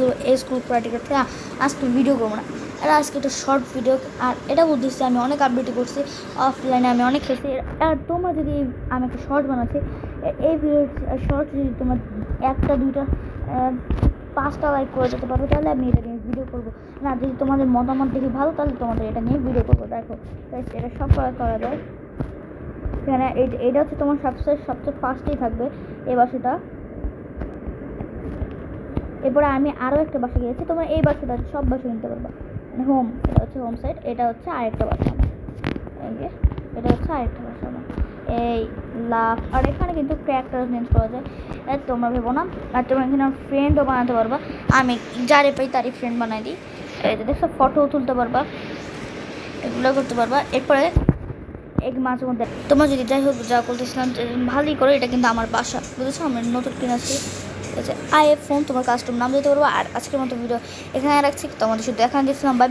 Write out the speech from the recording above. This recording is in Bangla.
তো এই স্কুল প্র্যাকটিক্যাল আজকে ভিডিও করব না। আর আজকে একটা শর্ট ভিডিও আর এটা বলতেছি, আমি অনেক আপডেট করছি অফলাইনে আমি অনেক খেলছি। আর তোমরা যদি আমি একটা শর্ট বানাচ্ছি এই ভিডিও শর্ট যদি তোমার একটা, দুইটা পাঁচটা লাইক করে যেতে পারো, তাহলে আমি এটা নিয়ে ভিডিও করব। না, যদি তোমাদের মতামত দেখি ভালো, তাহলে তোমাদের এটা নিয়ে ভিডিও করব, দেখো। এটা সব করা করা যায়। এটা হচ্ছে তোমার সবচেয়ে সবচেয়ে ফার্স্টেই থাকবে এই বাসাটা। এরপরে আমি আরও একটা বাসা গিয়েছি, তোমরা এই বাসাটা সব বাসা নিতে পারবা। মানে হোম এটা হচ্ছে হোম সাইড এটা হচ্ছে আরেকটা বাসা এই যে, এটা হচ্ছে আরেকটা বাসা এই লাভ আর এখানে কিন্তু ক্যারেক্টার চেঞ্জ করা যায়। তোমরা ভেবো না, আর তোমরা এখানে ফ্রেন্ডও বানাতে পারবা। আমি যারে পাই তারই ফ্রেন্ড বানাই দিই। দেখছ ফটোও তুলতে পারবা, এগুলো করতে পারবা। এরপরে এক মাঝে মধ্যে। তোমরা যদি যাই হোক, যা বলতেছিলাম যে ভালোই করো, এটা কিন্তু আমার বাসা। বুঝেছ? আমি নতুন কিনেছি আছে। আই ফোন, তোমার কাস্টম নাম দিতে পারব আর আজকের মতো ভিডিও এখানে রাখছি। তোমাদের শুধু দেখা দিয়েছিলাম বাই